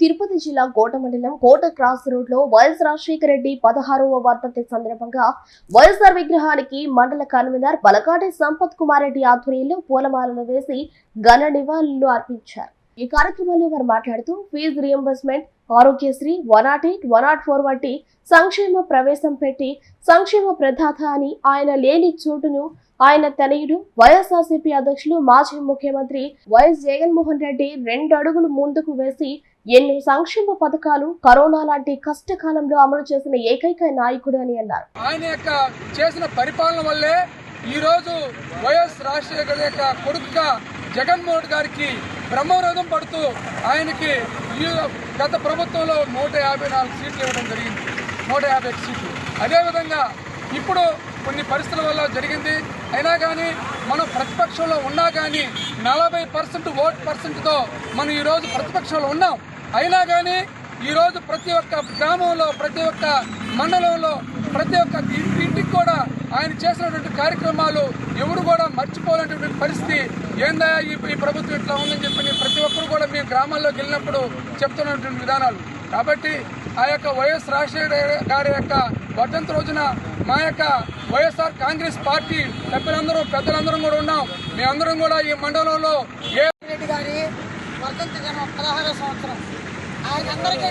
తిరుపతి జిల్లా కోట మండలం కోట క్రాస్ రోడ్లో వైఎస్ రాజశేఖర రెడ్డి పదహారవ వర్ధంతి సందర్భంగా వైఎస్ఆర్ విగ్రహానికి మండల కన్వీనర్ బలకాటి సంపత్ కుమార్ రెడ్డి ఆధ్వర్యంలో పూలమాలలు వేసి ఘన నివాళులు అర్పించారు. ఈ కార్యక్రమంలో వారు మాట్లాడుతూ fee reimbursement Aarogyasri one nought eight one nought four వంటి సంక్షేమ ప్రవేశం పెట్టి సంక్షేమ ప్రదాత అని ఆయన లేని చోటును ఆయన తనయుడు వైఎస్ఆర్సీపీ అధ్యక్షులు మాజీ ముఖ్యమంత్రి వైఎస్ జగన్మోహన్ రెడ్డి రెండు అడుగులు ముందుకు వేసి ఎన్నో సంక్షేమ పథకాలు కరోనా లాంటి కష్టకాలంలో అమలు చేసిన ఏకైక నాయకుడు అని అన్నారు. ఆయన యొక్క చేసిన పరిపాలన వల్లే ఈరోజు వైఎస్ రాజశేఖర్ యొక్క కొడుకుగా జగన్మోహన్ గారికి బ్రహ్మరథం పడుతూ ఆయనకి ఈ గత ప్రభుత్వంలో నూట యాభై నాలుగు సీట్లు ఇవ్వడం జరిగింది. నూట యాభై సీట్లు. అదేవిధంగా ఇప్పుడు కొన్ని పరిస్థితుల వల్ల జరిగింది. అయినా కానీ మనం ప్రతిపక్షంలో ఉన్నా కానీ నలభై పర్సెంట్ ఓట్ పర్సెంట్తో మనం ఈరోజు ప్రతిపక్షంలో ఉన్నాం. అయినా కానీ ఈరోజు ప్రతి ఒక్క గ్రామంలో ప్రతి ఒక్క మండలంలో ప్రతి ఒక్క ఇంటి ఇంటికి కూడా ఆయన చేసినటువంటి కార్యక్రమాలు ఎవరు కూడా మర్చిపోలేనటువంటి పరిస్థితి ఏందా ఈ ఈ ప్రభుత్వం ఇట్లా ఉందని చెప్పి ప్రతి ఒక్కరు కూడా మీ గ్రామాల్లోకి వెళ్ళినప్పుడు చెప్తున్నటువంటి విధానాలు. కాబట్టి ఆ యొక్క వైఎస్ రాజశేఖర గారి యొక్క వర్ధంతి రోజున మా యొక్క వైఎస్ఆర్ కాంగ్రెస్ పార్టీ సభ్యులందరూ పెద్దలందరం కూడా ఉన్నాం. మేమందరం కూడా ఈ మండలంలో ఏ రెడ్డి గారి వర్ధంతి జన్మ పదహారో సంవత్సరం. ఆయన అందరికీ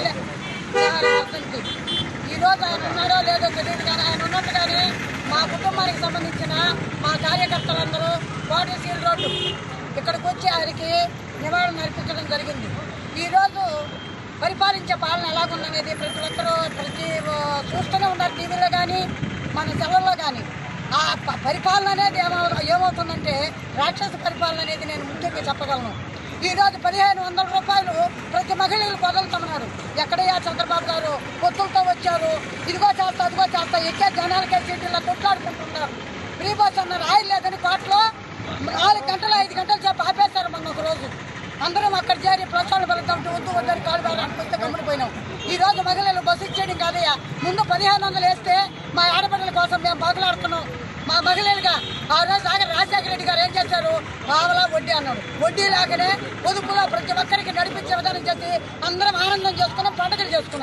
ఈరోజు ఆయన ఉన్నాడో లేదో తెలియదు కానీ ఆయన ఉన్నట్టుగానే మా కుటుంబానికి సంబంధించిన మా కార్యకర్తలందరూ కోటసీల్ రోడ్డు ఇక్కడికి వచ్చి ఆయనకి నివాళులు అర్పించడం జరిగింది. ఈరోజు పరిపాలించే పాలన ఎలాగుందనేది ప్రతి ఒక్కరూ ప్రతి చూస్తూనే ఉన్నారు టీవీలో కానీ మన సెలవుల్లో కానీ. ఆ ప- పరిపాలన అనేది ఏమో ఏమవుతుందంటే రాక్షస పరిపాలన అనేది నేను ముఖ్యంగా చెప్పగలను. ఈ రోజు పదిహేను వందల రూపాయలు మహిళలు మహిళలకు వదులుతున్నారు ఎక్కడయ్యా చంద్రబాబు గారు? పొత్తులతో వచ్చారు. ఇదిగో చేస్తా అదిగో చేస్తా. ఎక్కే జనాలకే సీట్లలో కొట్లాడుకుంటున్నారు. ఫ్రీ బస్ అన్నారు ఆయిల్ లేదని కోట్లో నాలుగు గంటలు ఐదు గంటలు చెప్పి ఆపేశారు మొన్న ఒక రోజు. అందరం అక్కడ చేరి ప్రచారం వెళ్తాం వద్దు వద్దని కాలు వేయడానికి వస్తే గమ్ముడిపోయినాం ఈ రోజు మహిళలు బస్సు ఇచ్చేయడం కాదయ్యా. ముందు పదిహేను వందలు వేస్తే మా ఆడబిడ్డల కోసం మేము బాగులాడుతున్నాం మా మహిళలుగా ఆ రోజు ఆగ రాజశేఖర రెడ్డి గారు ఏం చేశారు? పావలా వడ్డీ అన్నాడు. వడ్డీ లాగానే పొదుపులో ప్రతి ఒక్కరికి నడిపించే విధానం చేసి అందరం ఆనందం చేసుకున్నాం పండుగలు చేసుకున్నాం.